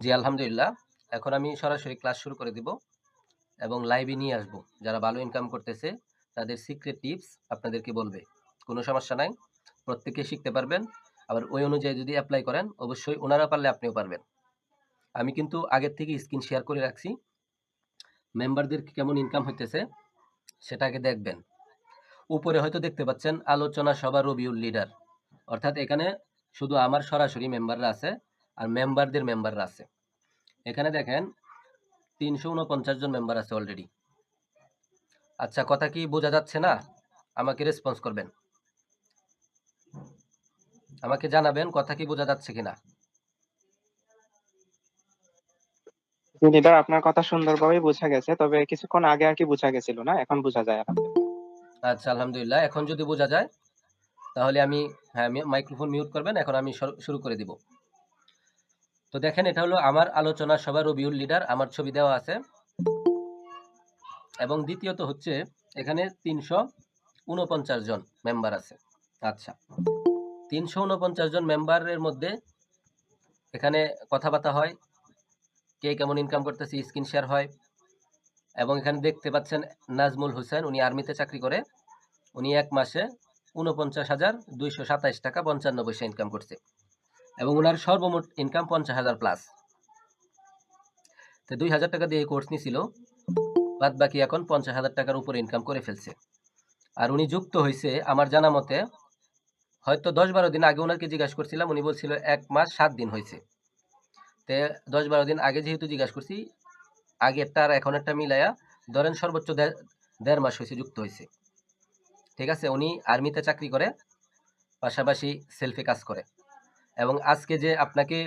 জি, আলহামদুলিল্লাহ। এখন আমি সরাসরি ক্লাস শুরু করে দিব এবং লাইভে নিয়ে আসব। যারা ভালো ইনকাম করতেছে, তাদের সিক্রেট টিপস আপনাদেরকে বলবে। কোনো সমস্যা নাই। প্রত্যেকে শিখতে পারবেন। আবার ওই অনুযায়ী যদি অ্যাপ্লাই করেন, অবশ্যই ওনারা পারলে আপনিও পারবেন। আমি কিন্তু আগের থেকে স্ক্রিন শেয়ার করে রাখছি। মেম্বারদের কেমন ইনকাম হইতেছে, সেটা আগে দেখবেন। উপরে হয়তো দেখতে পাচ্ছেন, আলোচনা সভা রবিউল লিডার। অর্থাৎ এখানে শুধু আমার সরাসরি মেম্বাররা আছে আর মেম্বারদের মেম্বাররা আছে। এখানে দেখেন ৩৪৯ জন মেম্বার আছে অলরেডি। আচ্ছা কথা কি বোঝা যাচ্ছে না? আমাকে রেসপন্স করবেন। আমাকে জানাবেন কথা কি বোঝা যাচ্ছে কিনা? লিডার আপনার কথা সুন্দরভাবেই বোঝা গেছে। তবে কিছুক্ষণ আগে আরকি বোঝা গেছিল না। এখন বোঝা যায় আচ্ছা আলহামদুলিল্লাহ। এখন যদি বোঝা যায় তাহলে আমি হ্যাঁ, মাইক্রোফোন মিউট করবেন। এখন আমি শুরু করে দিব। তো দেখেন এটা হলো আমার আলোচনা সভা রবিউল লিডার। আমার ছবি দেওয়া আছে। এবং দ্বিতীয়ত হচ্ছে এখানে ৩৪৯ জন মেম্বার আছে। আচ্ছা। ৩৪৯ জন মেম্বারের মধ্যে এখানে কথাবার্তা হয়। কে কেমন ইনকাম করতেছে স্ক্রিন শেয়ার হয়। এবং এখানে দেখতে পাচ্ছেন নাজমুল হোসেন উনি আর্মিতে চাকরি করে। উনি এক মাসে ৪৯,২২৭ টাকা ৫৫ পয়সা ইনকাম করছে। এবং উনার সর্বমোট ইনকাম ৫০,০০০ প্লাস। তো ২,০০০ টাকা দিয়ে কোর্স নিছিল। বাদ বাকি এখন ৫০,০০০ টাকার উপরে ইনকাম করে ফেলছে। আর উনি যুক্ত হইছে আমার জানা মতে হয়তো ১০-১২ দিন আগে উনাকে জিজ্ঞাসা করছিলাম। উনি বলছিল ১ মাস ৭ দিন হইছে। তে ১০-১২ দিন আগে যেহেতু জিজ্ঞাসা করছি, আগেরটা আর এখনেরটা মিলায়া ধরেন সর্বোচ্চ দেড় মাস হয়েছে যুক্ত হয়েছে ঠিক আছে? উনি আর্মিতে চাকরি করে, পাশাপাশি সেলফে কাজ করে। এবং আজকে যে আপনাকে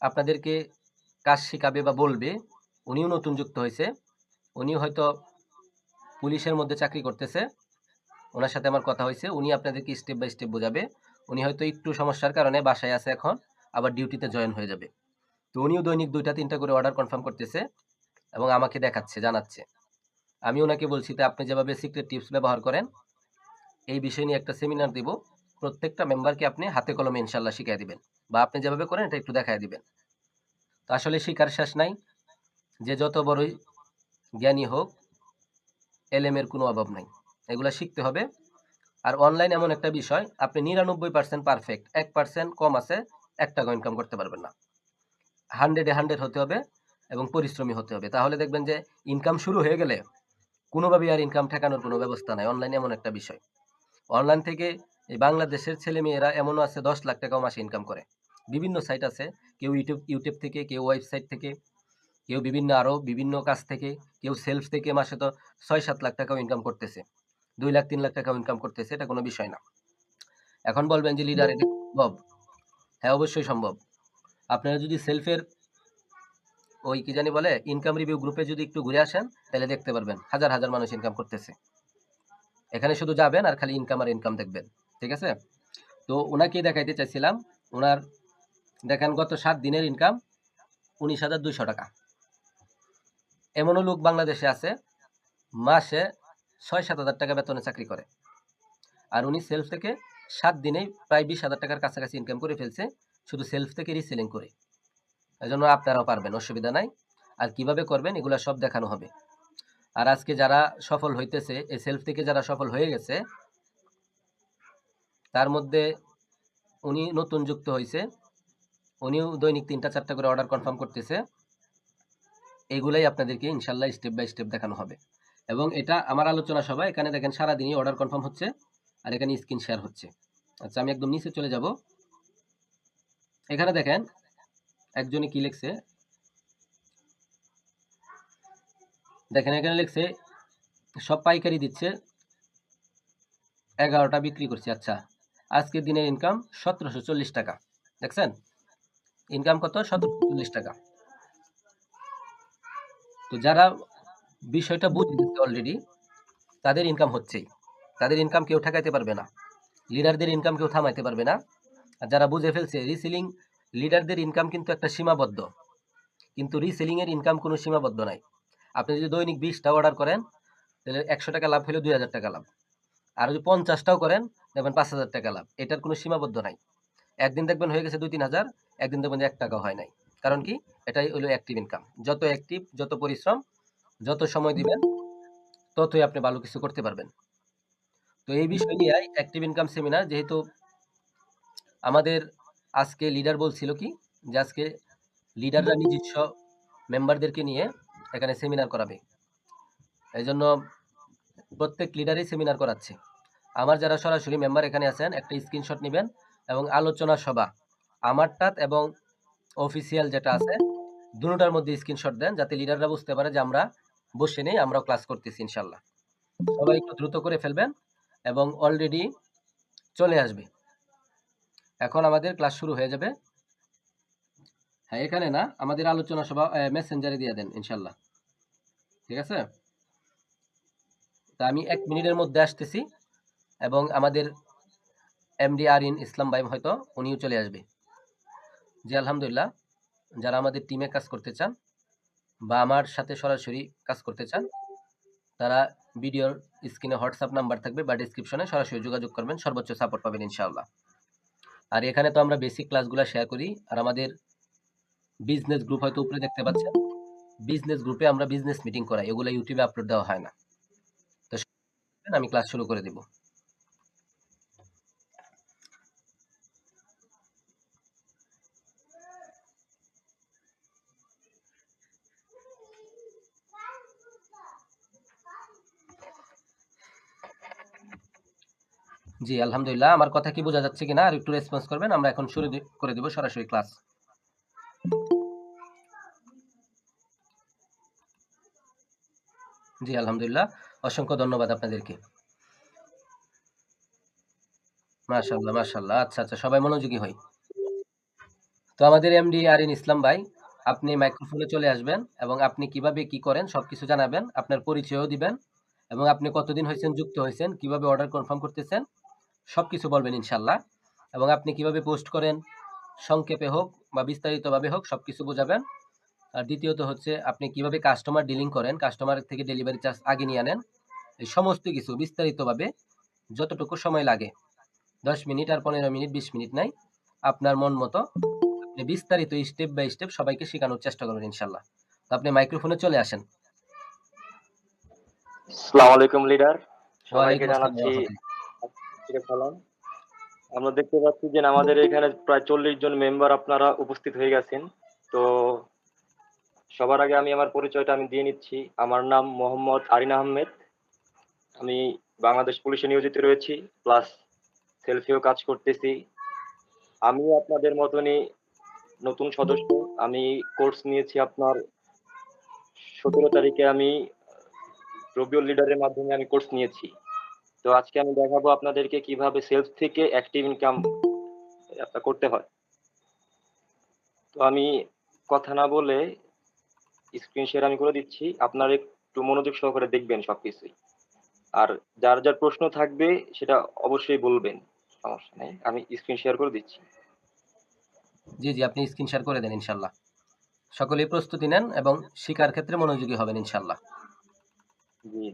আপনাদেরকে কাজ শেখাবে বা বলবে, উনিও নতুন যুক্ত হয়েছে উনিও হয়তো পুলিশের মধ্যে চাকরি করতেছে। ওনার সাথে আমার কথা হয়েছে উনি আপনাদেরকে স্টেপ বাই স্টেপ বোঝাবে। উনি হয়তো একটু সমস্যার কারণে বাসায় আছে এখন। আবার ডিউটিতে জয়েন হয়ে যাবে। তো উনিও দৈনিক ২ টা ৩ টা করে অর্ডার কনফার্ম করতেছে এবং আমাকে দেখাচ্ছে, জানাচ্ছে। আমি ওনাকে বলছি তে আপনি যেভাবে সিক্রেট টিপস ব্যবহার করেন, এই বিষয় নিয়ে একটা সেমিনার দিব। প্রত্যেকটা মেম্বারকে আপনি হাতে কলমে ইনশাআল্লাহ শিখায় দিবেন। বা আপনি যেভাবে করেন এটা একটু দেখায় দিবেন। তো আসলে শিকার শেষ নাই। যে যত বড়ই জ্ঞানী হোক, এলেমের কোনো অভাব নাই। এগুলা শিখতে হবে। আর অনলাইন এমন একটা বিষয় আপনি ৯৯% পারফেক্ট। ১% কম আছে, ৳১ ইনকাম করতে পারবেন না। হান্ড্রেডে হান্ড্রেড হতে হবে এবং পরিশ্রমী হতে হবে। তাহলে দেখবেন যে ইনকাম শুরু হয়ে গেলে কোনোভাবেই আর ইনকাম ঠেকানোর কোনো ব্যবস্থা নাই। অনলাইন এমন একটা বিষয়। অনলাইন থেকে এই বাংলাদেশের ছেলেমেয়েরা এমনও আছে ১০ লাখ টাকাও মাসে ইনকাম করে। বিভিন্ন সাইট আছে। কেউ ইউটিউব ইউটিউব থেকে, কেউ ওয়েবসাইট থেকে, কেউ বিভিন্ন আরও বিভিন্ন কাজ থেকে, কেউ সেলস থেকে মাসে তো ৬-৭ লাখ টাকাও ইনকাম করতেছে। ২ লাখ ৩ লাখ টাকাও ইনকাম করতেছে। এটা কোনো বিষয় না। এখন বলবেন যে লিডার এটা সম্ভব? হ্যাঁ, অবশ্যই সম্ভব। আপনারা যদি সেলফের ওই কি জানি বলে ইনকাম রিভিউ গ্রুপে যদি একটু ঘুরে আসেন তাহলে দেখতে পারবেন। হাজার, হাজার মানুষ ইনকাম করতেছে। এখানে শুধু যাবেন আর খালি ইনকাম আর ইনকাম দেখবেন। ঠিক আছে? তো উনাকে দেখাইতে চাইছিলাম। উনার দেখেন গত ৭ দিনের ইনকাম ১৯,২০০ টাকা। এমনও লোক বাংলাদেশে আছে মাসে ৬-৭ হাজার টাকা বেতনে চাকরি করে। আর উনি সেলফ থেকে ৭ দিনেই প্রায় ২০,০০০ টাকার কাছাকাছি ইনকাম করে ফেলছে শুধু সেলফ থেকে রিসেলিং করে। এজন্য আপনারাও পারবেন, অসুবিধা নাই। আর কীভাবে করবেন এগুলা সব দেখানো হবে। আর আজকে যারা সফল হইতেছে, এই সেলফ থেকে যারা সফল হয়ে গেছে তার মধ্যে উনি নতুন যুক্ত হয়েছে উনিও দৈনিক ৩ টা ৪ টা করে অর্ডার কনফার্ম করতেছে। এগুলাই আপনাদেরকে ইনশাল্লাহ স্টেপ বাই স্টেপ দেখানো হবে। এবং এটা আমার আলোচনা সভা। এখানে দেখেন সারাদিনই অর্ডার কনফার্ম হচ্ছে। আর এখানে স্ক্রিন শেয়ার হচ্ছে। আচ্ছা আমি একদম নিচে চলে যাব। এখানে দেখেন একজনে কি লিখছে? দেখেন এখানে লিখছে, সব পাইকারি দিচ্ছে। এগারোটা বিক্রি করছে আচ্ছা। আজকের দিনের ইনকাম ৳১৭৪০ টাকা। দেখছেন? ইনকাম কত? ৳১৭৪০ টাকা। তো যারা বিষয়টা বুঝে গেছে অলরেডি তাদের ইনকাম হচ্ছেই। তাদের ইনকাম কেউ ঠেকাইতে পারবে না। লিডারদের ইনকাম কেউ থামাইতে পারবে না। আর যারা বুঝে ফেলছে রিসেলিং লিডারদের ইনকাম কিন্তু একটা সীমাবদ্ধ। কিন্তু রিসেলিং এর ইনকাম কোনো সীমাবদ্ধ নাই। আপনি যদি দৈনিক ২০ টা অর্ডার করেন তাহলে একশো টাকা লাভ হইলে ৳২,০০০ টাকা লাভ। আর যদি ৫০ টাও করেন দেখবেন ৳৫,০০০ টাকা লাভ। এটার কোনো সীমাবদ্ধ নাই। একদিন দেখবেন হয়ে গেছে ২-৩ হাজার, একদিন দেখবেন ৳১ টাকাও হয় নাই। কারণ কি এটাই হলো অ্যাক্টিভ ইনকাম যত অ্যাক্টিভ যত পরিশ্রম যত সময় দিবেন ততই আপনি ভালো কিছু করতে পারবেন তো এই বিষয় নিয়ে অ্যাক্টিভ ইনকাম সেমিনার যেহেতু আমাদের আজকে লিডার বলছিল কি যে আজকে লিডাররা নিজস্ব মেম্বারদেরকে নিয়ে এখানে সেমিনার করাবে এই জন্য প্রত্যেক লিডারই সেমিনার করাচ্ছে। আমার যারা সরাসরি মেম্বার এখানে আছেন, একটা স্ক্রিনশট নেবেন এবং আলোচনা সভা, আমারটাত এবং অফিসিয়াল যেটা আছে, দুটার মধ্যে স্ক্রিনশট দেন যাতে লিডাররা বুঝতে পারে যে আমরা বসে নেই, আমরাও ক্লাস করতেছি ইনশাল্লাহ। সবাই একটু দ্রুত করে ফেলবেন এবং অলরেডি চলে আসবে। এখন আমাদের ক্লাস শুরু হয়ে যাবে। হ্যাঁ এখানে না, আমাদের আলোচনা সভা মেসেঞ্জারে দিয়ে দেন ইনশাল্লাহ। ঠিক আছে? তা আমি এক মিনিটের মধ্যে আসতেছি এবং আমাদের এমডি আর ইন ইসলাম ভাই হয়তো উনিও চলে আসবে। জি, আলহামদুলিল্লাহ। যারা আমাদের টিমে কাজ করতে চান বা আমার সাথে সরাসরি কাজ করতে চান, তারা ভিডিওর স্ক্রিনে হোয়াটসঅ্যাপ নাম্বার থাকবে বা ডিসক্রিপশনে সরাসরি যোগাযোগ করবেন, সর্বোচ্চ সাপোর্ট পাবেন ইনশাআল্লাহ। আর এখানে তো আমরা বেসিক ক্লাসগুলো শেয়ার করি, আর আমাদের বিজনেস গ্রুপ হয়তো উপরে দেখতে পাচ্ছেন। বিজনেস গ্রুপে আমরা বিজনেস মিটিং করাই, এগুলো ইউটিউবে আপলোড দেওয়া হয় না। আমি ক্লাস শুরু করে দেব। জি, আলহামদুলিল্লাহ। আমার কথা কি বোঝা যাচ্ছে কিনা? আর একটু রেসপন্স করবেন, আমরা এখন শুরু করে দেব সরাসরি ক্লাস জি, আলহামদুলিল্লাহ। অসংখ্য ধন্যবাদ আপনাদেরকে। মাশাআল্লাহ মাশাআল্লাহ। আচ্ছা আচ্ছা সবাই মনোযোগী হই। তো আমাদের এমডি আরিন ইসলাম ভাই, আপনি মাইক্রোফোনে চলে আসবেন এবং আপনি কীভাবে কি করেন সবকিছু জানাবেন, আপনার পরিচয়ও দিবেন এবং আপনি কতদিন হয়েছেন, যুক্ত হয়েছেন, কীভাবে অর্ডার কনফার্ম করতেছেন, সবকিছু বলবেন ইনশাল্লাহ এবং আপনি কীভাবে পোস্ট করেন, সংক্ষেপে হোক বা বিস্তারিতভাবে হোক সবকিছু বোঝাবেন। আর দ্বিতীয়ত হচ্ছে আপনি কীভাবে কাস্টমার ডিলিং করেন কাস্টমার থেকে ডেলিভারি চার্জ আগে নিয়ে আনেন এই সমস্ত কিছু বিস্তারিতভাবে যতটুকু সময় লাগে। দশ মিনিট আর পনেরো মিনিট বিশ মিনিট নাই আপনার মন মতো আপনি বিস্তারিত স্টেপ বাই স্টেপ সবাইকে শেখানোর চেষ্টা করবেন ইনশাল্লাহ। তো আপনি মাইক্রোফোনে চলে আসেন। আসসালামু আলাইকুম লিডার সবাইকে জানাচ্ছি আমরা দেখতে পাচ্ছি যে আমাদের এখানে প্রায় চল্লিশ জন মেম্বার আপনারা উপস্থিত হয়ে গেছেন। তো সবার আগে আমি আমার পরিচয়টা আমি দিয়ে নিচ্ছি। আমার নাম মোহাম্মদ আরিন আহমেদ। আমি বাংলাদেশ পুলিশে নিয়োজিত রয়েছি প্লাস সেলফিও কাজ করতেছি। আমি আপনাদের মতনই নতুন সদস্য। আমি কোর্স নিয়েছি আপনার সতেরো তারিখে আমি রবিউল লিডারের মাধ্যমে আমি কোর্স নিয়েছি। তো আজকে আমি দেখাবো আপনাদেরকে কীভাবে সেলস থেকে অ্যাক্টিভ ইনকাম করতে হয়। তো আমি কথা না বলে স্ক্রিন শেয়ার আমি করে দিচ্ছি। আপনারা একটু মনোযোগ সহকারে দেখবেন সবকিছুই। আর যার যার প্রশ্ন থাকবে সেটা অবশ্যই বলবেন। সমস্যা নেই। আমি স্ক্রিন শেয়ার করে দিচ্ছি। জি জি আপনি স্ক্রিন শেয়ার করে দেন ইনশাল্লাহ। সকলেই প্রস্তুতি নেন এবং শিকার ক্ষেত্রে মনোযোগী হবেন ইনশাল্লাহ। জি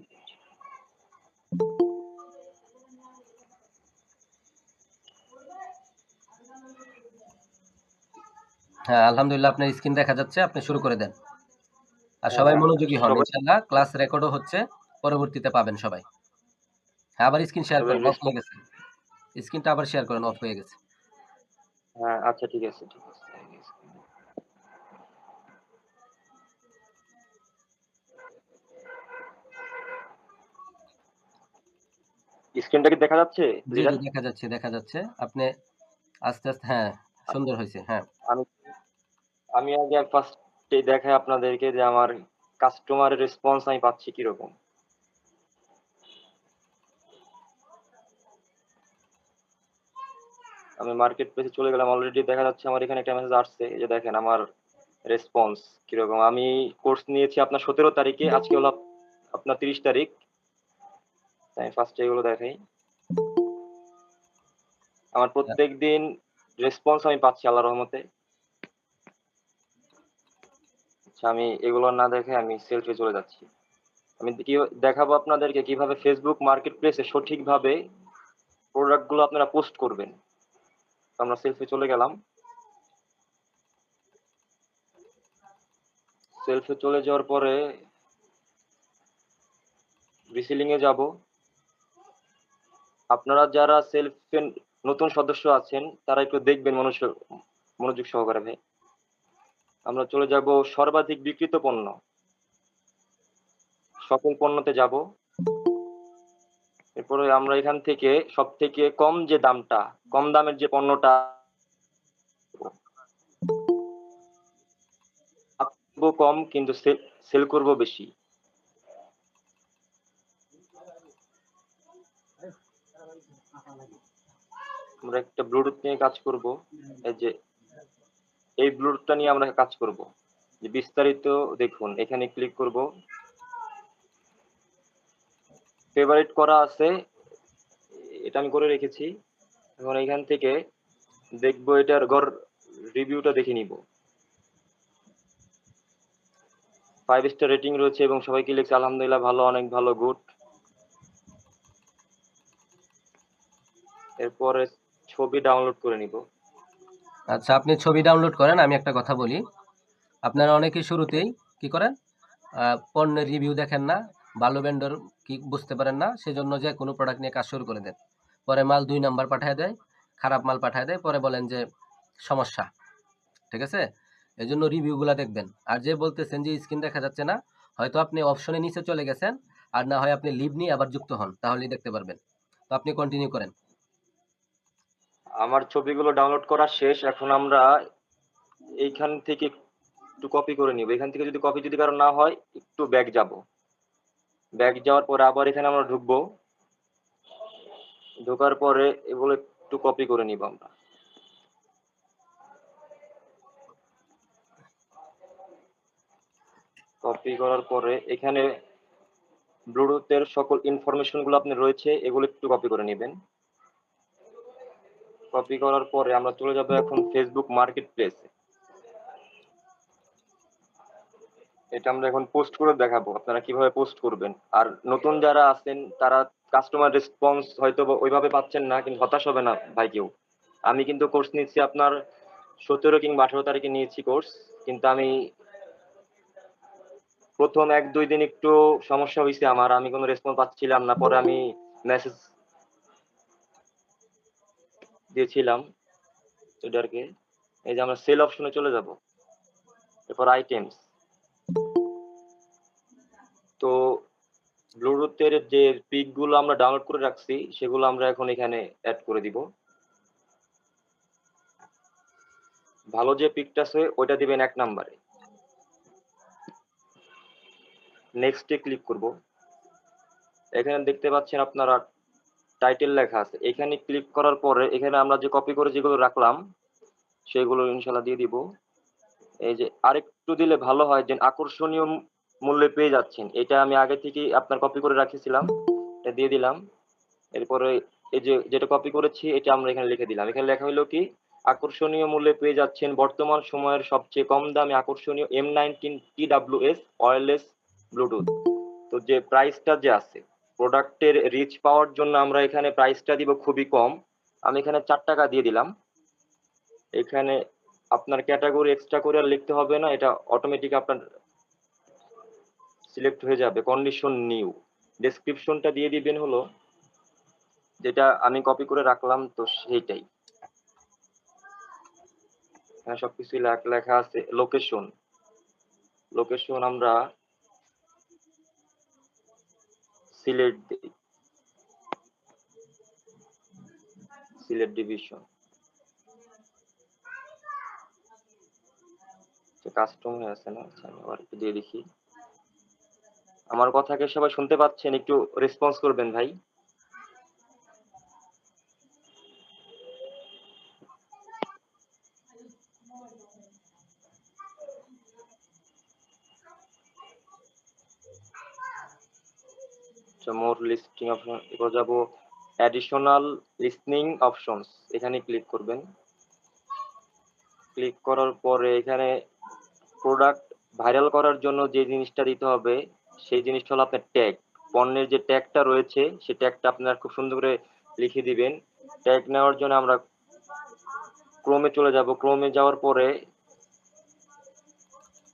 হ্যাঁ আলহামদুলিল্লাহ আপনার স্ক্রিন দেখা যাচ্ছে। আপনি শুরু করে দেন। আর সবাই হ্যাঁ, মনোযোগী হন ইনশাআল্লাহ ক্লাস রেকর্ডও হচ্ছে পরবর্তীতে পাবেন সবাই। হ্যাঁ আবার স্ক্রিন শেয়ার করেন অফ হয়ে গেছে। স্ক্রিনটা আবার শেয়ার করেন অফ হয়ে গেছে। হ্যাঁ আচ্ছা ঠিক আছে ঠিক আছে। স্ক্রিনটা কি দেখা যাচ্ছে? জি দেখা যাচ্ছে দেখা যাচ্ছে। আপনি আস্তে আস্তে হ্যাঁ সুন্দর হয়েছে হ্যাঁ। আমি আমি আগে ফার্স্টে দেখাই আপনাদেরকে যে আমার কাস্টমারের রেসপন্স আমি পাচ্ছি কীরকম। আমি মার্কেট প্লেসে চলে গেলাম অলরেডি দেখা যাচ্ছে আমার এখানে একটা মেসেজ আসছে যে দেখেন আমার রেসপন্স কীরকম। আমি কোর্স নিয়েছি আপনার সতেরো তারিখে, আজকে হলো আপনার তিরিশ তারিখ। তাই ফার্স্টে এগুলো দেখাই। আমার প্রত্যেক দিন রেসপন্স আমি পাচ্ছি আল্লাহ রহমতে। আচ্ছা আমি এগুলো না দেখে আমি সেলফে চলে যাচ্ছি। আমি দেখাবো আপনাদেরকে কীভাবে ফেসবুক মার্কেট প্লেসে সঠিকভাবে প্রোডাক্টগুলো আপনারা পোস্ট করবেন। আমরা সেলফে চলে গেলাম। সেলফে চলে যাওয়ার পরে রিসিলিং এ যাব। আপনারা যারা সেলফে নতুন সদস্য আছেন, তারা একটু দেখবেন মনোযোগ মনোযোগ সহকারে। ভাই আমরা চলে যাব সর্বাধিক বিক্রিত পণ্য। সকল পণ্যতে যাব। এরপরে আমরা এখান থেকে সব থেকে কম যে দামটা, কম দামের যে পণ্যটা কম কিন্তু সেল করব বেশি। আমরা একটা ব্লুটুথ নিয়ে কাজ করব। এই যে এই ব্লুটুথটা নিয়ে আমরা কাজ করব। যে বিস্তারিত দেখুন, এখানে ক্লিক করব। ফেভারিট করা আছে, এটা আমি করে রেখেছি। এখন এখান থেকে দেখব এটার ঘর রিভিউটা দেখে নিব। ফাইভ স্টার রেটিং রয়েছে এবং সবাইকে লিখছে? আলহামদুলিল্লাহ ভালো, অনেক ভালো গুড এরপরে ছবি ডাউনলোড করে নিব। আচ্ছা আপনি ছবি ডাউনলোড করেন, আমি একটা কথা বলি। আপনারা অনেকেই শুরুতেই কি করেন? পণ্যের রিভিউ দেখেন না, ভালো ভেন্ডর কি বুঝতে পারেন না, সেজন্য যে কোনো প্রোডাক্ট নিয়ে কাজ শুরু করে দেন। পরে মাল দুই নাম্বার পাঠিয়ে দেয়, খারাপ মাল পাঠিয়ে দেয়, পরে বলেন যে সমস্যা, ঠিক আছে? এই জন্য রিভিউগুলো দেখবেন। আর যে বলতেছেন যে স্ক্রিন দেখা যাচ্ছে না, হয়তো আপনি অপশনে নিচে চলে গেছেন, আর না হয় আপনি লিভ নিয়ে আবার যুক্ত হন, তাহলেই দেখতে পারবেন। তো আপনি কন্টিনিউ করেন। আমার ছবিগুলো ডাউনলোড করা শেষ, এখন আমরা এইখান থেকে একটু কপি করে নিব। এখান থেকে যদি কপি যদি কারও না হয়, একটু ব্যাক যাব। ব্যাক যাওয়ার পরে আবার এখানে আমরা ঢুকবো। ঢোকার পরে এগুলো একটু কপি করে নিব আমরা। কপি করার পরে এখানে ব্লুটুথের সকল ইনফরমেশনগুলো আপনি রয়েছে, এগুলো একটু কপি করে নেবেন। কপি করার পরে আমরা চলে যাব এখন ফেসবুক মার্কেট প্লেসে এটা আমরা এখন পোস্ট করে দেখাবো, আপনারা কীভাবে পোস্ট করবেন। আর নতুন যারা আছেন, তারা কাস্টমার রেসপন্স হয়তো ওইভাবে পাচ্ছেন না, কিন্তু হতাশ হবে না ভাই কেউ। আমি কিন্তু কোর্স নিচ্ছি আপনার সতেরো কিংবা আঠারো তারিখে নিয়েছি কোর্স কিন্তু আমি প্রথম এক দুই দিন একটু সমস্যা হয়েছে আমার, আমি কোনো রেসপন্স পাচ্ছিলাম না। পরে আমি মেসেজ দিয়েছিলাম এটারকে। এই যে আমরা সেল অপশনে চলে যাব। এরপর আইটেমস তো ব্লুটুথের যে পিকগুলো আমরা ডাউনলোড করে রাখছি, সেগুলো আমরা এখন এখানে অ্যাড করে দিব। ভালো যে পিকটা আছে, ওইটা দিবেন এক নাম্বারে। নেক্সটে ক্লিক করব। এখানে দেখতে পাচ্ছেন আপনারা টাইটেল লেখা আছে। এখানে ক্লিক করার পরে, এখানে আমরা যে কপি করে যেগুলো রাখলাম, সেগুলো ইনশাল্লাহ দিয়ে দিব। এই যে আরেকটু দিলে ভালো হয় যে আকর্ষণীয় মূল্যে পেয়ে যাচ্ছেন। এটা আমি আগে থেকেই আপনার কপি করে রাখিছিলাম। এটা দিয়ে দিলাম। এরপরে এই যে, যেটা কপি করেছি, এটা আমরা এখানে লিখে দিলাম। এখানে লেখা হলো কি, আকর্ষণীয় মূল্যে পেয়ে যাচ্ছেন বর্তমান সময়ের সবচেয়ে কম দামে আকর্ষণীয় M nineteen T W S wireless Bluetooth তো যে প্রাইসটা যে আছে প্রোডাক্টের রিচ পাওয়ার জন্য আমরা এখানে প্রাইসটা দিব খুবই কম। আমি এখানে চার টাকা দিয়ে দিলাম। এখানে আপনার ক্যাটাগরি এক্সট্রা করে আর লিখতে হবে না, এটা অটোমেটিক আপনার সিলেক্ট হয়ে যাবে। কন্ডিশন নিউ ডেসক্রিপশনটা দিয়ে দিবেন হলো, যেটা আমি কপি করে রাখলাম তো সেইটাই। এখানে সবকিছু লেখা আছে। লোকেশন লোকেশন আমরা সিলেট সিলেট ডিভিশন। কাস্টম হয়ে আছে না আচ্ছা, আমি আবার একটু দিয়ে দেখি। আমার কথা কথাকে সবাই শুনতে পাচ্ছেন? একটু রেসপন্স করবেন ভাই। মোর লিস্টিং অপশন এবার যাব অ্যাডিশনাল লিসনিং অপশনস এখানে ক্লিক করবেন। ক্লিক করার পরে এখানে প্রোডাক্ট ভাইরাল করার জন্য যে জিনিসটা দিতে হবে, সেই জিনিসটা হলো আপনার ট্যাগ পণ্যের যে ট্যাগটা রয়েছে সেই ট্যাগটা আপনার খুব সুন্দর করে লিখে দিবেন। ট্যাগ নেওয়ার জন্য আমরা ক্রোমে চলে যাব। ক্রোমে যাওয়ার পরে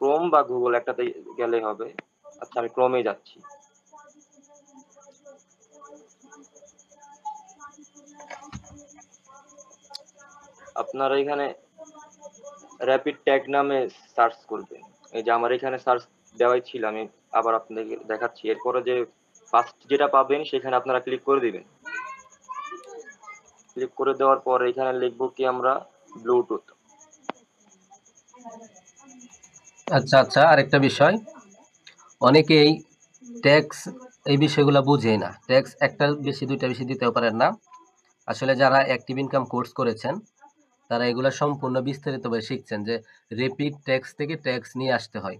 ক্রোম বা গুগল একটাতে গেলে হবে। আচ্ছা আমি ক্রোমে যাচ্ছি। আপনারা এখানে র্যাপিড ট্যাগ নামে সার্চ করবেন। এই যে আমার এখানে সার্চ দেওয়াই ছিল, আমি আবার আপনাদেরকে দেখাচ্ছি। এরপরে যে ফার্স্ট যেটা পাবেন, সেখানে আপনারা ক্লিক করে দিবেন। ক্লিক করে দেওয়ার পর এখানে লিখব কি আমরা ব্লুটুথ আচ্ছা আচ্ছা আরেকটা বিষয়। অনেকেই ট্যাক্স এই বিষয়গুলো বুঝেই না। ট্যাক্স একটা বেশি, দুইটা বেশি দিতেও পারেন না। আসলে যারা অ্যাক্টিভ ইনকাম কোর্স করেছেন তারা এগুলো সম্পূর্ণ বিস্তারিতভাবে শিখছেন যে রেপিড ট্যাক্স থেকে ট্যাক্স নিয়ে আসতে হয়।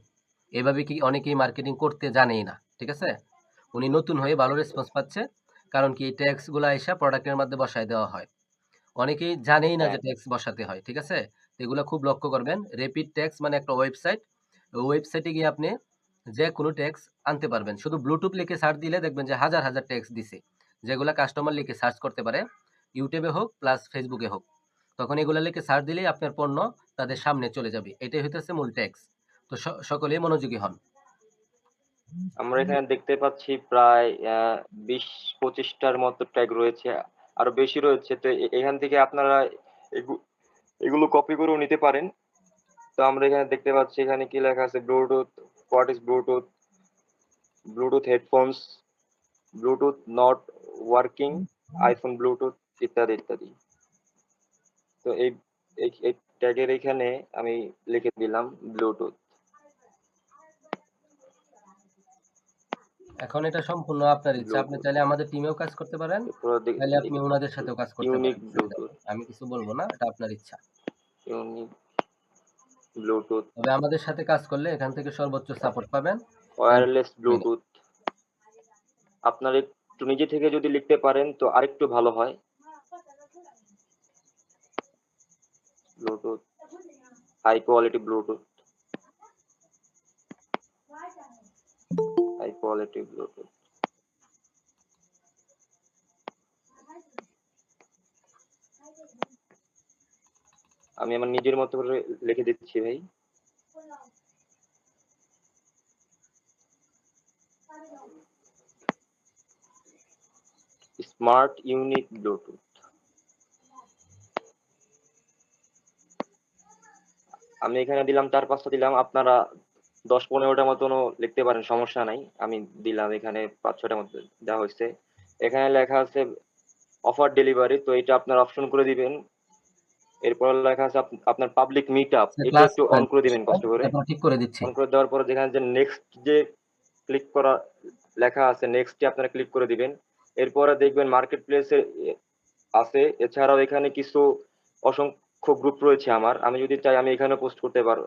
এভাবে কি অনেকেই মার্কেটিং করতে জানেই না ঠিক আছে? উনি নতুন হয়ে ভালো রেসপন্স পাচ্ছে কারণ কি এই ট্যাক্সগুলো এসে প্রোডাক্টের মধ্যে বসায় দেওয়া হয়। অনেকেই জানেই না যে ট্যাক্স বসাতে হয় ঠিক আছে? এগুলো খুব লক্ষ্য করবেন। রেপিড ট্যাক্স মানে একটা ওয়েবসাইট ওয়েবসাইটে গিয়ে আপনি যে কোনো ট্যাক্স আনতে পারবেন। শুধু ব্লুটুথ লিখে সার্চ দিলে দেখবেন যে হাজার হাজার ট্যাক্স দিছে। যেগুলো কাস্টমার লিখে সার্চ করতে পারে ইউটিউবে হোক প্লাস ফেসবুকে হোক। তখন এগুলো লিখে সার্চ দিলেই আপনার পণ্য তাদের সামনে চলে যাবে। এটাই হইতেছে মূল ট্যাক্স তো সকলেই মনোযোগী হন। আমরা এখানে দেখতে পাচ্ছি প্রায় বিশ পঁচিশটার মতো ট্যাগ রয়েছে, আরও বেশি রয়েছে। তো এখান থেকে আপনারা এগু- এগুলো কপি করেও নিতে পারেন। তো আমরা এখানে দেখতে পাচ্ছি এখানে কি লেখা আছে Bluetooth what is Bluetooth Bluetooth headphones Bluetooth not working iPhone Bluetooth ইত্যাদি ইত্যাদি। তো এই এই- ট্যাগের এখানে আমি লিখে দিলাম ব্লুটুথ এখন এটা সম্পূর্ণ আপনার ইচ্ছা। আপনি চাইলে আমাদের টিমেও কাজ করতে পারেন। চাইলে আপনি ওনাদের সাথেও কাজ করতে পারেন। আমি কিছু বলব না এটা আপনার ইচ্ছা। ইউনিক ব্লুটুথ তবে আমাদের সাথে কাজ করলে এখান থেকে সর্বোচ্চ সাপোর্ট পাবেন। ওয়্যারলেস ব্লুটুথ আপনার একটু নিজে থেকে যদি লিখতে পারেন তো আরেকটু ভালো হয়। Bluetooth high quality Bluetooth high quality Bluetooth আমি আমার নিজের মতো করে লিখে দিচ্ছি, ভাই। স্মার্ট ইউনিক ব্লুটুথ আমি এখানে দিলাম চার পাঁচটা দিলাম। আপনারা দশ পনেরোটা মতনও লিখতে পারেন সমস্যা নাই। আমি দিলাম এখানে পাঁচ ছটা মতো দেওয়া হয়েছে। এখানে লেখা আছে অফার ডেলিভারি তো এটা আপনার অপশন করে দিবেন। এরপর লেখা আছে আপনার পাবলিক মিট আপ এটা একটু অন করে দিবেন কষ্ট করে। ঠিক করে দিচ্ছি। অন করে দেওয়ার পরে যেখানে যে নেক্সট যে ক্লিক করা লেখা আছে নেক্সটে আপনারা ক্লিক করে দিবেন। এরপরে দেখবেন মার্কেট প্লেসে আছে। এছাড়াও এখানে কিছু অসংখ্য গ্রুপ রয়েছে আমার। আমি যদি চাই আমি এখানে পোস্ট করতে পারব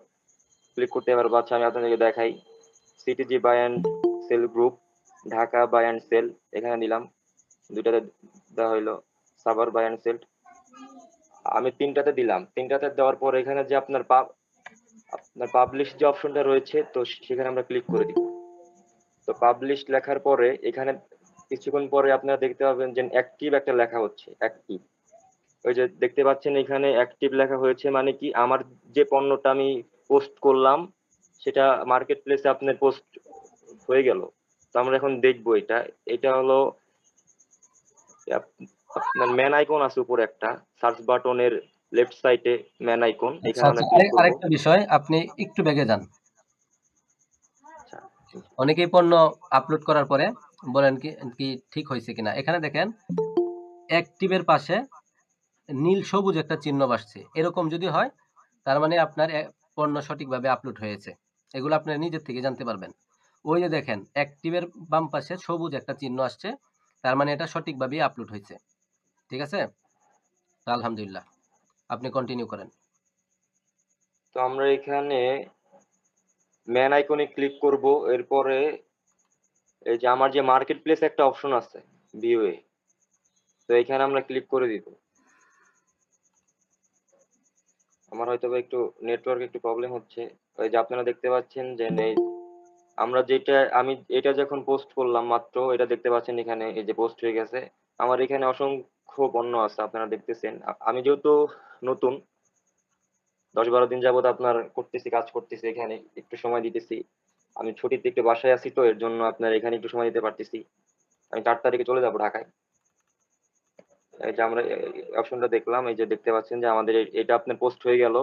ক্লিক করতে পারব। আচ্ছা আমি আপনাদেরকে দেখাই। CTG buy and sell group Dhaka buy and sell এখানে দিলাম। দুইটাতে দেওয়া হইল। সাবার বাই অ্যান্ড সেল আমি তিনটাতে দিলাম। তিনটাতে দেওয়ার পর এখানে যে আপনার আপনার পাবলিশ যে অপশনটা রয়েছে, তো সেখানে আমরা ক্লিক করে দিব। তো পাবলিশ লেখার পরে এখানে কিছুক্ষণ পরে আপনারা দেখতে পাবেন যে অ্যাক্টিভ একটা লেখা হচ্ছে। অ্যাক্টিভ ওই যে দেখতে পাচ্ছেন এখানে অ্যাক্টিভ লেখা হয়েছে মানে কি আমার যে পণ্যটা আমি পোস্ট করলাম সেটা মার্কেট প্লেসে আপনার পোস্ট হয়ে গেল। তো আমরা এখন দেখব এটা। এটা হলো আপনার ম্যান আইকন আছে উপরে একটা সার্চ বাটনের লেফট সাইডে ম্যান আইকন এখানে আরেকটা বিষয় আপনি একটু ব্যাগে যান। আচ্ছা অনেকেই পণ্য আপলোড করার পরে বলেন কি কি ঠিক হয়েছে কিনা। এখানে দেখেন অ্যাক্টিভের পাশে নীল সবুজ একটা চিহ্ন বাসছে। এরকম যদি হয়, তার মানে আপনার পণ্য সঠিকভাবে আপলোড হয়েছে। এগুলো আপনার নিজের থেকে জানতে পারবেন। ওই যে দেখেন অ্যাক্টিভের বাম পাশে সবুজ একটা চিহ্ন আসছে, তার মানে এটা সঠিকভাবেই আপলোড হয়েছে। ঠিক আছে? আলহামদুলিল্লাহ। আপনি কন্টিনিউ করেন। তো আমরা এখানে ম্যান আইকনে ক্লিক করব। এরপরে এই যে আমার যে মার্কেট প্লেস একটা অপশন আছে ভিউয়ে তো এখানে আমরা ক্লিক করে দিব। আমার হয়তো একটু নেটওয়ার্ক একটু প্রবলেম হচ্ছে। ওই যে আপনারা দেখতে পাচ্ছেন যে নেই। আমরা যেটা, আমি এটা যখন পোস্ট করলাম মাত্র, এটা দেখতে পাচ্ছেন এখানে, এই যে পোস্ট হয়ে গেছে। আমার এখানে অসংখ্য পণ্য আছে, আপনারা দেখতেছেন। আমি যেহেতু নতুন দশ বারো দিন যাবত আপনার করতেছি, কাজ করতেছি এখানে, একটু সময় দিতেছি। আমি ছুটিতে একটু বাসায় আছি তো, এর জন্য আপনার এখানে একটু সময় দিতে পারতেছি। আমি চার তারিখে চলে যাব ঢাকায়। এই যে আমরা অপশনটা দেখলাম, এই যে দেখতে পাচ্ছেন যে আমাদের এটা আপনার পোস্ট হয়ে গেল।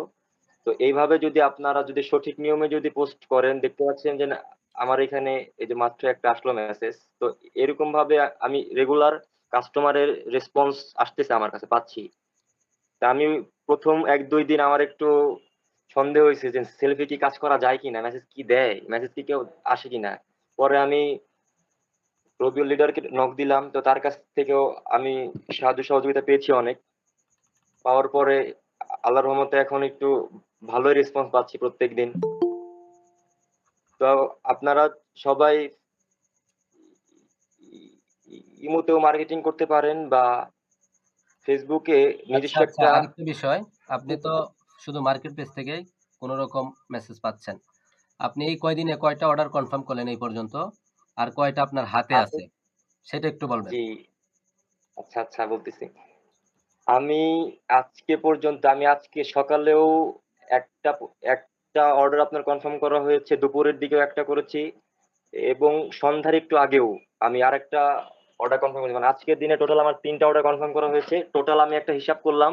তো এইভাবে যদি আপনারা যদি সঠিক নিয়মে যদি পোস্ট করেন, দেখতে পাচ্ছেন যে আমার এখানে এই যে মাত্র একটা আসলো মেসেজ তো এরকম ভাবে আমি রেগুলার কাস্টমারের রেসপন্স আসতেছে আমার কাছে, পাচ্ছি। তা আমি প্রথম এক, দুই দিন আমার একটু সন্দেহ হয়েছে যে সেলফি কি কাজ করা যায় কিনা মেসেজ কি দেয় মেসেজ কি কেউ আসে কিনা। পরে আমি রবিউল লিডারকে নক দিলাম। তো তার কাছ থেকেও আমি সাহায্য সহযোগিতা পেয়েছি অনেক। পাওয়ার পরে আল্লাহর রহমতে এখন একটু ভালোই রেসপন্স পাচ্ছি প্রত্যেক দিন তো আপনারা সবাই ইমোতেও মার্কেটিং করতে পারেন বা ফেসবুকে নিজস্ব আচ্ছা আচ্ছা একটা আরেকটা বিষয়। আপনি তো শুধু মার্কেট প্লেস থেকেই কোনো রকম মেসেজ পাচ্ছেন। আপনি এই কয়দিনে কয়টা অর্ডার কনফার্ম করলেন এই পর্যন্ত? আর কয়টা আপনার হাতে আছে? সেটা একটু বলবেন। জি। আচ্ছা আচ্ছা বলতেছি। আমি আজকে পর্যন্ত আমি আজকে সকালেও একটা একটা অর্ডার আপনার কনফার্ম করা হয়েছে দুপুরের দিকেও একটা করেছি এবং সন্ধ্যার একটু আগেও আমি আরেকটা অর্ডার কনফার্ম করেছি। মানে আজকের দিনে টোটাল আমার তিনটা অর্ডার কনফার্ম করা হয়েছে। টোটাল আমি একটা হিসাব করলাম।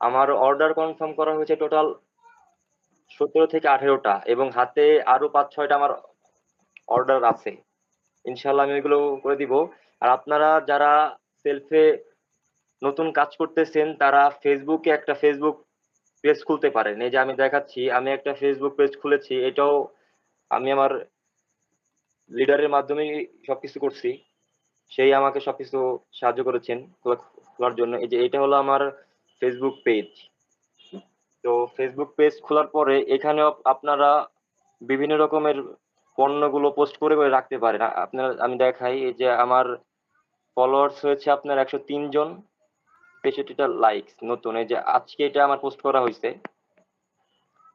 আমার অর্ডার কনফার্ম করা হয়েছে টোটাল সতেরো থেকে আঠেরোটা এবং হাতে আরও পাঁচ ছয়টা আমার অর্ডার আছে। ইনশাল্লাহ আমি ওইগুলো করে দিব। আর আপনারা যারা সেলফে নতুন কাজ করতেছেন, তারা ফেসবুকে একটা ফেসবুক পেজ খুলতে পারেন। এই যে আমি দেখাচ্ছি, আমি একটা ফেসবুক পেজ খুলেছি, এটাও আমি আমার লিডারের মাধ্যমে সবকিছু করছি। সেই আমাকে সবকিছু সাহায্য করেছেন খোলার জন্য। এই যে এটা হলো আমার ফেসবুক পেজ তো ফেসবুক পেজ খোলার পরে এখানেও আপনারা বিভিন্ন রকমের পণ্যগুলো পোস্ট করে করে রাখতে পারেন। আপনারা, আমি দেখাই, এই যে আমার ফলোয়ার্স হয়েছে আপনার একশো তিন জন। তেষট্টিটা লাইকস নতুন। এই যে আজকে এটা আমার পোস্ট করা হয়েছে।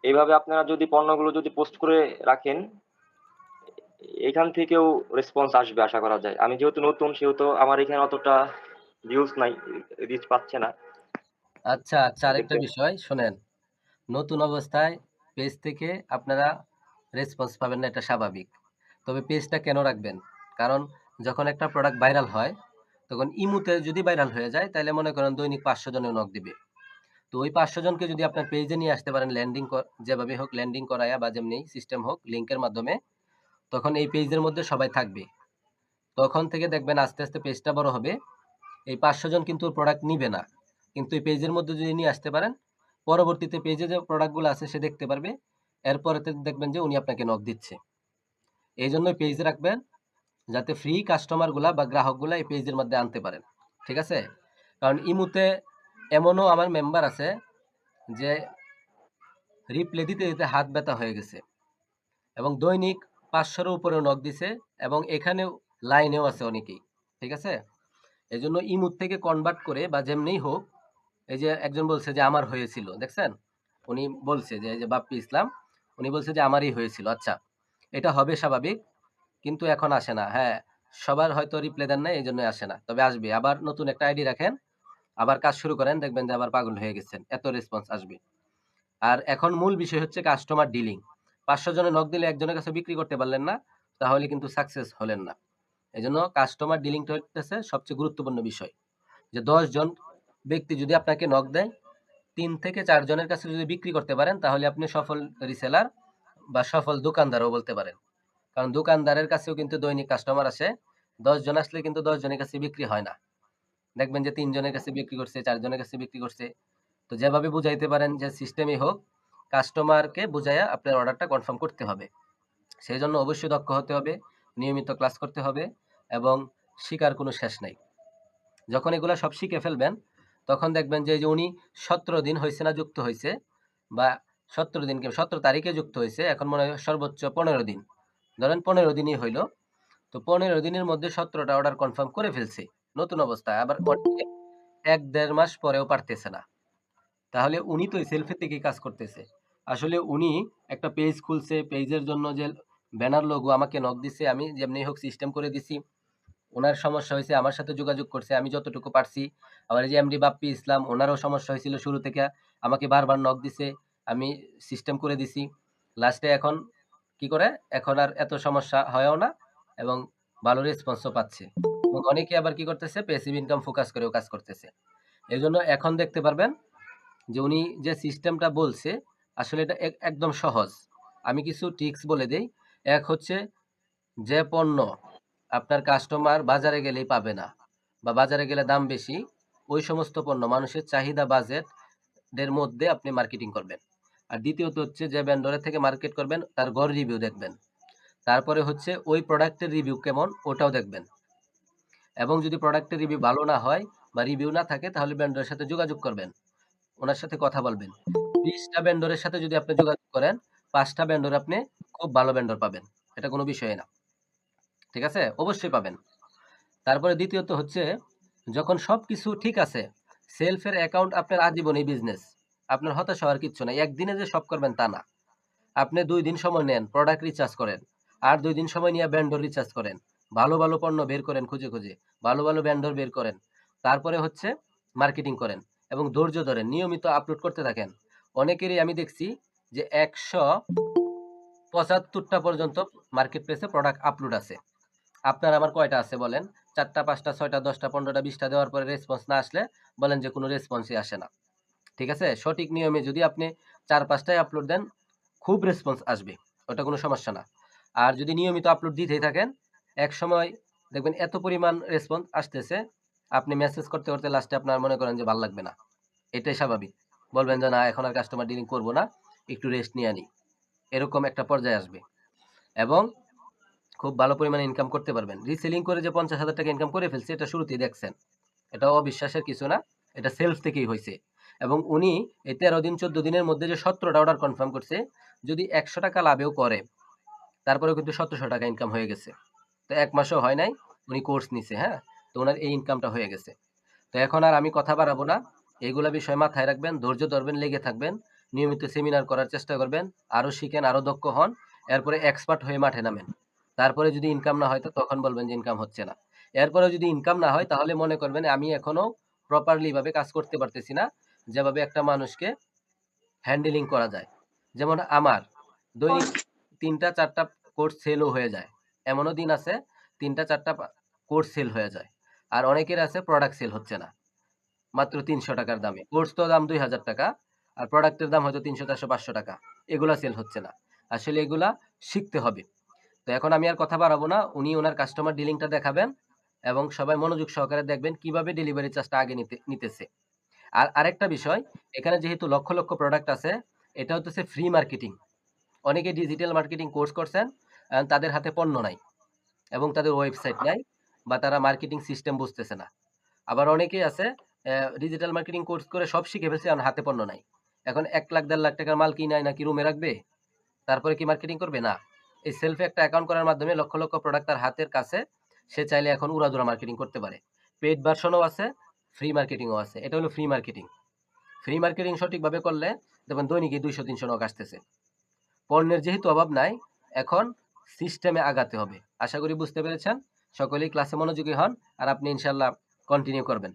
এইভাবে আপনারা যদি পণ্যগুলো যদি পোস্ট করে রাখেন, এখান থেকেও রেসপন্স আসবে আশা করা যায়। আমি যেহেতু নতুন, সেহেতু আমার এখানে অতটা ভিউজ নাই রিচ পাচ্ছে না। আচ্ছা আচ্ছা আরেকটা বিষয়, শোনেন। নতুন অবস্থায় পেজ থেকে আপনারা রেসপন্স পাবেন না, এটা স্বাভাবিক। তবে পেজটা কেন রাখবেন? কারণ যখন একটা প্রোডাক্ট ভাইরাল হয়, তখন ইমুতে যদি ভাইরাল হয়ে যায়, তাহলে মনে করেন দৈনিক পাঁচশো জনের নক দিবে। তো ওই পাঁচশো জনকে যদি আপনার পেজে নিয়ে আসতে পারেন ল্যান্ডিং যেভাবে হোক ল্যান্ডিং করায়া বা যেমনি সিস্টেম হোক লিঙ্কের মাধ্যমে, তখন এই পেজের মধ্যে সবাই থাকবে। তখন থেকে দেখবেন আস্তে আস্তে পেজটা বড় হবে। এই পাঁচশো জন কিন্তু প্রোডাক্ট নিবে না। কিন্তু এই পেজের মধ্যে যদি নিয়ে আসতে পারেন, পরবর্তীতে পেজে যে প্রোডাক্টগুলো আছে, সে দেখতে পারবে এরপরে দেখবেন যে উনি আপনাকে নক দিচ্ছে। এই জন্য পেজ রাখবেন, যাতে ফ্রি কাস্টমারগুলা বা গ্রাহকগুলা এই পেজের মধ্যে আনতে পারেন। ঠিক আছে? কারণ ইমুতে এমনও আমার মেম্বার আছে যে রিপ্লে দিতে দিতে হাত ব্যথা হয়ে গেছে এবং দৈনিক পাঁচশোর উপরেও নক দিছে এবং এখানেও লাইনেও আছে অনেকেই। ঠিক আছে? এই জন্য ইমুত থেকে কনভার্ট করে বা যেমনিই হোক, এই যে একজন বলছে যে আমার হয়েছিল, দেখছেন? উনি বলছে যে, এই যে বাপ্পি ইসলাম উনি বলছে যে, আমারই হয়েছিল। আচ্ছা এটা হবে স্বাভাবিক, কিন্তু এখন আসে না। হ্যাঁ সবার হয়তো রিপ্লাই দেন না এই জন্য আসে না। তবে আসবে। আবার নতুন একটা আইডি রাখেন, আবার কাজ শুরু করেন, দেখবেন যে আবার পাগল হয়ে গেছেন। এত রেসপন্স আসবে। আর এখন মূল বিষয় হচ্ছে কাস্টমার ডিলিং পাঁচশো জনে নক দিলে একজনের কাছে বিক্রি করতে পারলেন না, তাহলে কিন্তু সাকসেস হলেন না। এই জন্য কাস্টমার ডিলিংটা হচ্ছে সবচেয়ে গুরুত্বপূর্ণ বিষয়। যে জন ব্যক্তি যদি আপনাকে নক দেয় তিন থেকে চারজনের কাছে যদি বিক্রি করতে পারেন, তাহলে আপনি সফল রিসেলার বা সফল দোকানদারও বলতে পারেন। কারণ দোকানদারের কাছেও কিন্তু দৈনিক কাস্টমার আসে। জন আসলে কিন্তু জনের কাছে বিক্রি হয় না। দেখবেন যে তিনজনের কাছে বিক্রি করছে, চারজনের কাছে বিক্রি করছে। তো যেভাবে বুঝাইতে পারেন যে সিস্টেমই হোক কাস্টমারকে বুঝাইয়া আপনার অর্ডারটা কনফার্ম করতে হবে। সেই জন্য অবশ্যই দক্ষ হতে হবে, নিয়মিত ক্লাস করতে হবে এবং শিকার কোনো শেষ নাই। যখন এগুলো সব শিখে ফেলবেন তখন দেখবেন যে উনি সতেরো দিন হয়েছে না যুক্ত হয়েছে বা সতেরো দিনকে সতেরো তারিখে যুক্ত হয়েছে এখন মনে হয় সর্বোচ্চ পনেরো দিন। ধরেন পনেরো দিনই হইল তো পনেরো দিনের মধ্যে সতেরোটা অর্ডার কনফার্ম করে ফেলছে নতুন অবস্থায় আবার এক দেড় মাস পরেও পারতেছে না। তাহলে উনি তো সেলফি থেকে কাজ করতেছে। আসলে উনি একটা পেজ খুলছে পেজের জন্য যে ব্যানার লোগো আমাকে নক দিছে আমি যেমনি হোক সিস্টেম করে দিছি ওনার সমস্যা হয়েছে, আমার সাথে যোগাযোগ করছে, আমি যতটুকু পারছি। আবার যে এমডি বাপ্পি ইসলাম ওনারও সমস্যা হয়েছিল শুরু থেকে, আমাকে বারবার নক দিছে, আমি সিস্টেম করে দিছি। লাস্টে এখন কি করে? এখন আর এত সমস্যা হয়ও না এবং ভালো রেসপন্সও পাচ্ছে। এবং অনেকে আবার কি করতেছে? পেসিভ ইনকাম ফোকাস করেও কাজ করতেছে। এই জন্য এখন দেখতে পারবেন যে উনি যে সিস্টেমটা বলছে, আসলে এটা এক- একদম সহজ। আমি কিছু টিক্স বলে দেই। এক হচ্ছে যে পণ্য আপনার কাস্টমার বাজারে গেলেই পাবে না বা বাজারে গেলে দাম বেশি, ওই সমস্ত পণ্য মানুষের চাহিদা বাজেট এর মধ্যে আপনি মার্কেটিং করবেন। আর দ্বিতীয়ত হচ্ছে যে ভেন্ডরের থেকে মার্কেট করবেন, তার গড় রিভিউ দেখবেন। তারপরে হচ্ছে ওই প্রোডাক্টের রিভিউ কেমন, ওটাও দেখবেন। এবং যদি প্রোডাক্টের রিভিউ ভালো না হয় বা রিভিউ না থাকে, তাহলে ভেন্ডরের সাথে যোগাযোগ করবেন। ওনার সাথে কথা বলবেন। বিশটা ভেন্ডরের সাথে যদি আপনি যোগাযোগ করেন, পাঁচটা ভেন্ডর আপনি খুব ভালো ভেন্ডর পাবেন। এটা কোনো বিষয় না। ঠিক আছে? অবশ্যই পাবেন। তারপরে দ্বিতীয়ত হচ্ছে, যখন সব কিছু ঠিক আছে, সেলফের অ্যাকাউন্ট আপনার আজীবনই বিজনেস আপনার হতাশ হওয়ার কিচ্ছু নাই। একদিনে যে সব করবেন তা না। আপনি দুই দিন সময় নেন প্রোডাক্ট রিচার্জ করেন। আর দুই দিন সময় নিয়ে ব্যান্ডর রিচার্জ করেন। ভালো ভালো পণ্য বের করেন খুঁজে খুঁজে। ভালো ভালো ব্যান্ডর বের করেন। তারপরে হচ্ছে মার্কেটিং করেন এবং ধৈর্য ধরেন, নিয়মিত আপলোড করতে থাকেন। অনেকেরই আমি দেখছি যে একশো পঁচাত্তরটা পর্যন্ত মার্কেট প্লেসে প্রোডাক্ট আপলোড আছে। আপনার আমার কয়টা আছে বলেন? চারটা, পাঁচটা, ছয়টা, দশটা, পনেরোটা, বিশটা দেওয়ার পরে রেসপন্স না আসলে বলেন যে কোনো রেসপন্সই আসে না। ঠিক আছে? সঠিক নিয়মে যদি আপনি চার, পাঁচটায় আপলোড দেন, খুব রেসপন্স আসবে। ওটা কোনো সমস্যা না। আর যদি নিয়মিত আপলোড দিতেই থাকেন, এক সময় দেখবেন এত পরিমাণ রেসপন্স আসতেছে, আপনি মেসেজ করতে করতে লাস্টে আপনার মনে করেন যে ভালো লাগবে না। এটাই স্বাভাবিক। বলবেন যে না, এখন আর কাস্টমার ডিলিং করব না, একটু রেস্ট নিয়ে আনি। এরকম একটা পর্যায়ে আসবে। এবং খুব ভালো পরিমাণে ইনকাম করতে পারবেন। রিসেলিং করে যে পঞ্চাশ হাজার টাকা ইনকাম করে ফেলছে, এটা শুরুতেই দেখছেন। এটা অবিশ্বাসের কিছু না, এটা সেলফ থেকেই হয়েছে। এবং উনি এই তেরো দিন, চোদ্দ দিনের মধ্যে যে সতেরোটা অর্ডার কনফার্ম করছে, যদি একশো টাকা লাভেও করে, তারপরেও কিন্তু সতেরোশো টাকা ইনকাম হয়ে গেছে। তো এক মাসও হয় নাই, উনি কোর্স নিছে হ্যাঁ? তো ওনার এই ইনকামটা হয়ে গেছে। তো এখন আর আমি কথা বাড়াবো না এইগুলো বিষয় মাথায় রাখবেন, ধৈর্য ধরবেন, লেগে থাকবেন, নিয়মিত সেমিনার করার চেষ্টা করবেন আরও শিখেন আরও দক্ষ হন, এরপরে এক্সপার্ট হয়ে মাঠে নামেন। তারপরে যদি ইনকাম না হয় তো তখন বলবেন যে ইনকাম হচ্ছে না। এরপরে যদি ইনকাম না হয় তাহলে মনে করবেন আমি এখনও প্রপারলি ভাবে কাজ করতে পারতেছি না, যেভাবে একটা মানুষকে হ্যান্ডেলিং করা যায়। যেমন আমার দৈনিক তিনটা চারটা কোর্স সেলও হয়ে যায়। এমনও দিন আছে, তিনটা চারটা কোর্স সেল হয়ে যায়। আর অনেকের আছে প্রোডাক্ট সেল হচ্ছে না। মাত্র তিনশো টাকার দামে। কোর্স তো দাম দুই হাজার টাকা, আর প্রোডাক্টের দাম হয়তো তিনশো চারশো পাঁচশো টাকা। এগুলা সেল হচ্ছে না। আসলে এগুলা শিখতে হবে। তো এখন আমি আর কথা বাড়াবো না। উনি ওনার কাস্টমার ডিলিংটা দেখাবেন এবং সবাই মনোযোগ সহকারে দেখবেন কীভাবে ডেলিভারি চার্জটা আগে নিতে, নিতেছে। আর আরেকটা বিষয়, এখানে যেহেতু লক্ষ লক্ষ প্রোডাক্ট আছে, এটা হচ্ছে ফ্রি মার্কেটিং অনেকে ডিজিটাল মার্কেটিং কোর্স করছেন তাদের হাতে পণ্য নাই এবং তাদের ওয়েবসাইট নাই বা তারা মার্কেটিং সিস্টেম বুঝতেছে না। আবার অনেকেই আছে ডিজিটাল মার্কেটিং কোর্স করে সব শিখে ফেলছে, আর হাতে পণ্য নাই। এখন এক লাখ, দেড় লাখ টাকার মাল কিনে নাকি রুমে রাখবে? তারপরে কি মার্কেটিং করবে? না। এই সেলফে একটা অ্যাকাউন্ট করার মাধ্যমে লক্ষ লক্ষ প্রোডাক্ট তার হাতের কাছে, সে চাইলে এখন উড়াদুরা মার্কেটিং করতে পারে। পেড ভার্সনও আছে ফ্রি মার্কেটিংও আছে। এটা হলো ফ্রি মার্কেটিং ফ্রি মার্কেটিং সঠিকভাবে করলে, দেখবেন দৈনিকই দুইশো, তিনশো নক আসতেছে। পণ্যের যেহেতু অভাব নাই, এখন সিস্টেমে আগাতে হবে। আশা করি বুঝতে পেরেছেন? সকলেই ক্লাসে মনোযোগী হন আর আপনি ইনশাল্লাহ কন্টিনিউ করবেন।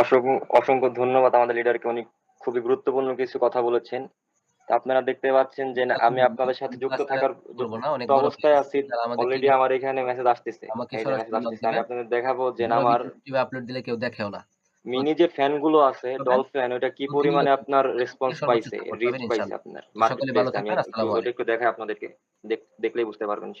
অসংখ্য অসংখ্য ধন্যবাদ আমাদের লিডারকে উনি খুবই গুরুত্বপূর্ণ কিছু কথা বলেছেন। আপনারা দেখতে পাচ্ছেন যে আমি আপনাদের সাথে যুক্ত থাকার অবস্থায় আছি। অলরেডি আমার এখানে মেসেজ আসতেছে। আমি আপনাদের দেখাবো যে আমার আপলোড দিলে কেউ দেখেও না। মিনি যে ফ্যানগুলো আছে ডল ফ্যান ওটা কি পরিমাণে পরিমাণে আপনার রেসপন্স পাইছে? রিচ পাইছে আপনার। মার্কেট ভালো আমি থাকবেন, আসসালামু ওটা একটু দেখাই আপনাদেরকে দেখ- দেখলেই বুঝতে পারবেন